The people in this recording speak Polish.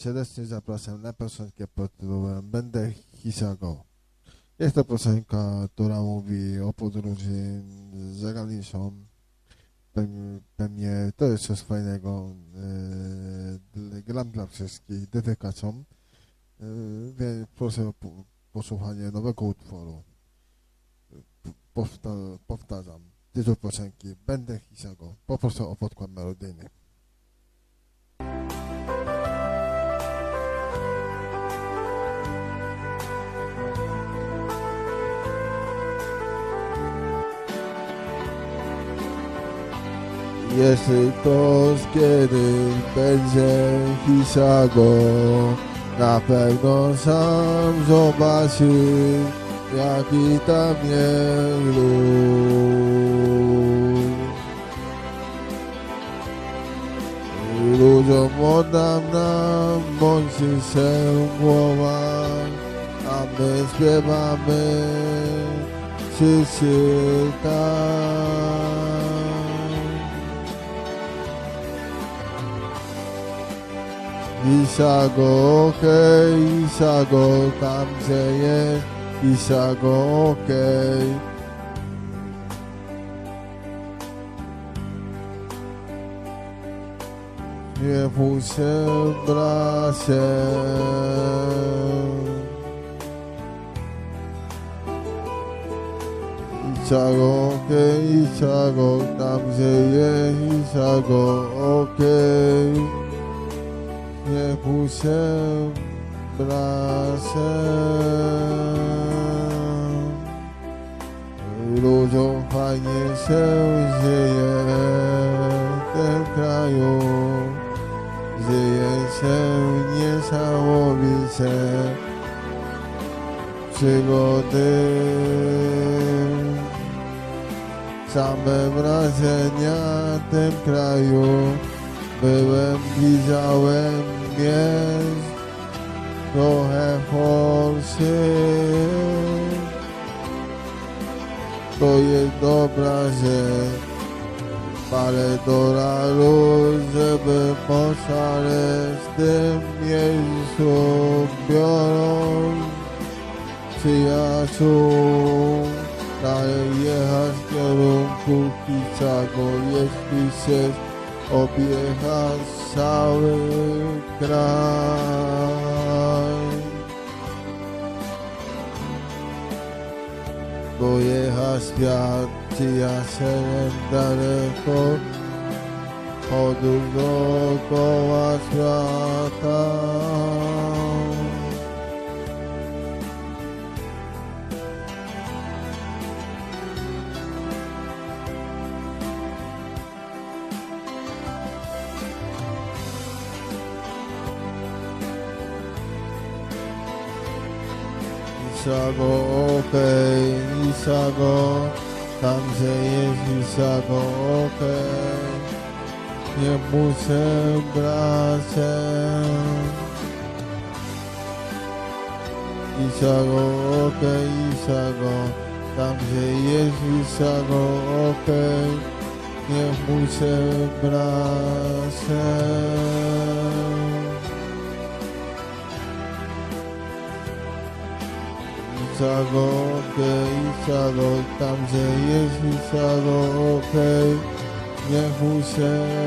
Serdecznie zapraszam na piosenkę pod tytułem Będę Hisago. Jest to piosenka, która mówi o podróży z zagraniczną. Pe- Pewnie to jest coś fajnego e, dla, dla wszystkich, dedykacją. E, Więc proszę o po- posłuchanie nowego utworu. Powtarzam, tytuł piosenki Będę Hisago. Poproszę o podkład melodyjny. Jeśli to kiedy będzie Hisago, na pewno sam zobaczy, jaki tam jest lud. Ludziom oddam nam bądźcie się głowa, a my śpiewamy wszyscy tam. Isago, okej, Isago, jest, Isago, okej. Nie się, bracie. Isago, okej, Isago, jest, Isago, okej. Nie bój się, bracie. Ludziom fajnie się dzieje w tym kraju. Dzieje się niesamowicie przygody. Same wrażenia w tym kraju Byłem, widziałem jest trochę forsy. To jest dobra rzecz. Parę dolarów, żeby poszaleć w tym miejscu biorą przyjaciół. Dalej jechać w kierunku Chicago, jeśli chcesz objechać cały kraj. Dojechać świat, przyjacielem daleko, podróż dookoła świata. Isago, okej, Isago, tam gdzie jest Isago, okej, nie muszę bracie. Isago, okej, Isago, tam gdzie jest Isago, okej, nie muszę bracie. Isago, okej, Isago, tam gdzie jest Isago, okej, niech mu się.